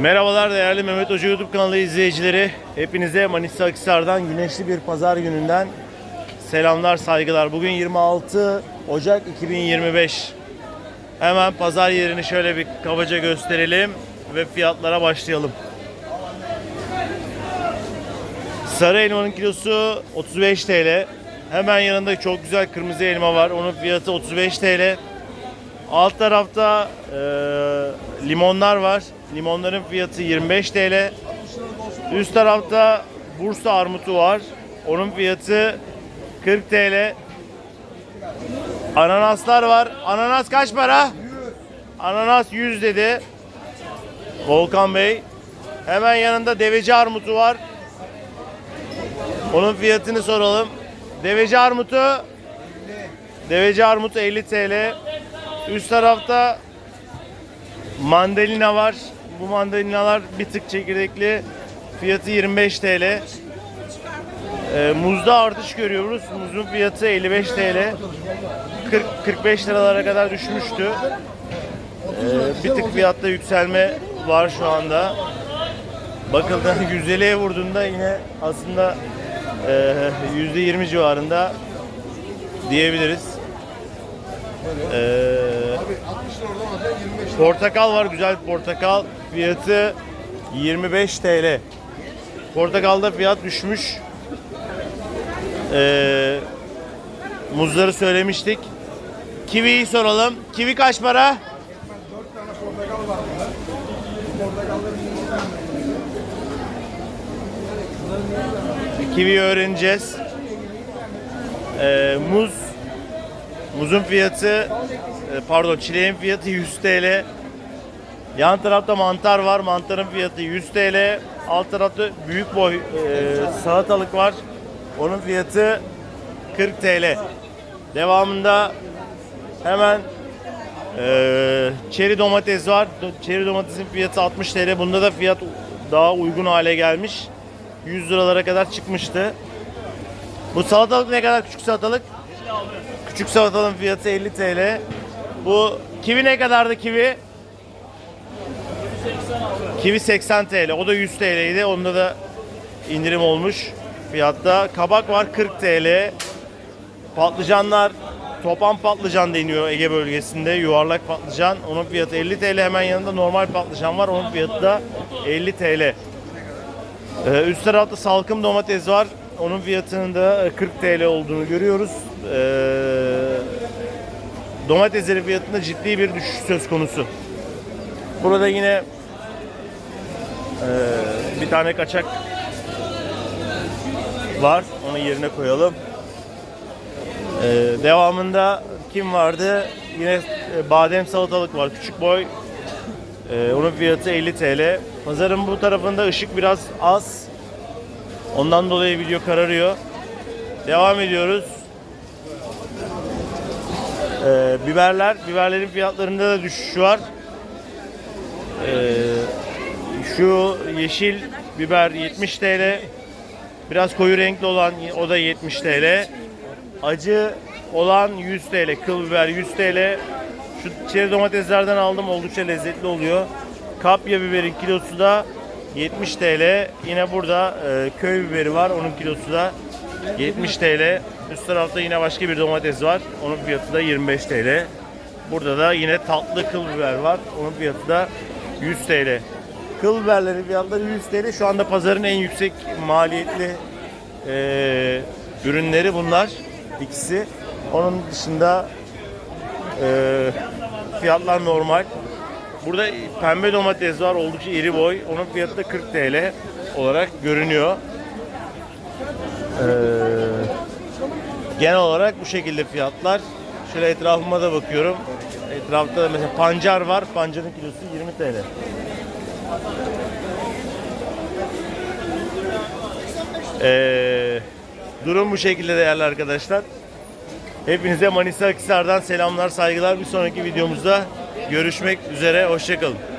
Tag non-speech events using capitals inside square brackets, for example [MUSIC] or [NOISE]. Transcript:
Merhabalar değerli Mehmet Hoca YouTube kanalı izleyicileri. Hepinize Manisa Akhisar'dan güneşli bir pazar gününden selamlar, saygılar. Bugün 26 Ocak 2025. Hemen pazar yerini şöyle bir kabaca gösterelim ve fiyatlara başlayalım. Sarı elmanın kilosu 35 TL. Hemen yanında çok güzel kırmızı elma var. Onun fiyatı 35 TL. Alt tarafta e, limonlar var. Limonların fiyatı 25 TL. Üst tarafta Bursa armutu var. Onun fiyatı 40 TL. Ananaslar var. Ananas kaç para? Ananas 100 dedi. Volkan Bey. Hemen yanında deveci armutu var. Onun fiyatını soralım. Deveci armutu Deveci armutu 50 TL. Üst tarafta mandalina var. Bu mandalinalar bir tık çekirdekli. Fiyatı 25 TL. Ee, muzda artış görüyoruz. Muzun fiyatı 55 TL. 40 45 liralara kadar düşmüştü. Ee, bir tık fiyatta yükselme var şu anda. Bakıldığında [LAUGHS] yüzdeliğe vurduğunda yine aslında e, %20 civarında diyebiliriz. Ee, Abi 60 lira oradan alacaksın 25 lira. portakal var güzel portakal. Fiyatı 25 TL. Portakalda fiyat düşmüş. Ee, muzları söylemiştik. Kiviyi soralım. Kivi kaç para? 4 tane portakal var Kiviyi öğreneceğiz. Ee, muz muzun fiyatı e, pardon çileğin fiyatı 100 TL. Yan tarafta mantar var. Mantarın fiyatı 100 TL. Alt tarafta büyük boy e, salatalık var. Onun fiyatı 40 TL. Devamında hemen e, çeri domates var. Çeri domatesin fiyatı 60 TL. Bunda da fiyat daha uygun hale gelmiş. 100 liralara kadar çıkmıştı. Bu salatalık ne kadar küçük salatalık? Küçük salatalığın fiyatı 50 TL. Bu kivi ne kadardı kivi? Kivi 80 TL. O da 100 TL'ydi. Onda da indirim olmuş fiyatta. Kabak var 40 TL. Patlıcanlar topan patlıcan deniyor Ege bölgesinde. Yuvarlak patlıcan. Onun fiyatı 50 TL. Hemen yanında normal patlıcan var. Onun fiyatı da 50 TL. Ee, üst tarafta salkım domates var. Onun fiyatının da e, 40 TL olduğunu görüyoruz. Ee, domateslerin fiyatında ciddi bir düşüş söz konusu. Burada yine e, bir tane kaçak var. Onu yerine koyalım. Ee, devamında kim vardı? Yine e, badem salatalık var. Küçük boy. Ee, onun fiyatı 50 TL. Pazarın bu tarafında ışık biraz az. Ondan dolayı video kararıyor. Devam ediyoruz. Ee, biberler, biberlerin fiyatlarında da düşüş var. Ee, şu yeşil biber 70 TL. Biraz koyu renkli olan o da 70 TL. Acı olan 100 TL. Kıl biber 100 TL. Şu çeri domateslerden aldım. Oldukça lezzetli oluyor. Kapya biberin kilosu da 70 TL. Yine burada e, köy biberi var. Onun kilosu da 70 TL. Üst tarafta yine başka bir domates var. Onun fiyatı da 25 TL. Burada da yine tatlı kıl biber var. Onun fiyatı da 100 TL. Kıl biberlerin fiyatları 100 TL. Şu anda pazarın en yüksek maliyetli e, ürünleri bunlar. ikisi. Onun dışında e, fiyatlar normal. Burada pembe domates var oldukça iri boy. Onun fiyatı da 40 TL olarak görünüyor. Ee, genel olarak bu şekilde fiyatlar. Şöyle etrafıma da bakıyorum. Etrafta da mesela pancar var. Pancarın kilosu 20 TL. Ee, durum bu şekilde değerli arkadaşlar. Hepinize Manisa Akhisar'dan selamlar, saygılar. Bir sonraki videomuzda görüşmek üzere. Hoşçakalın.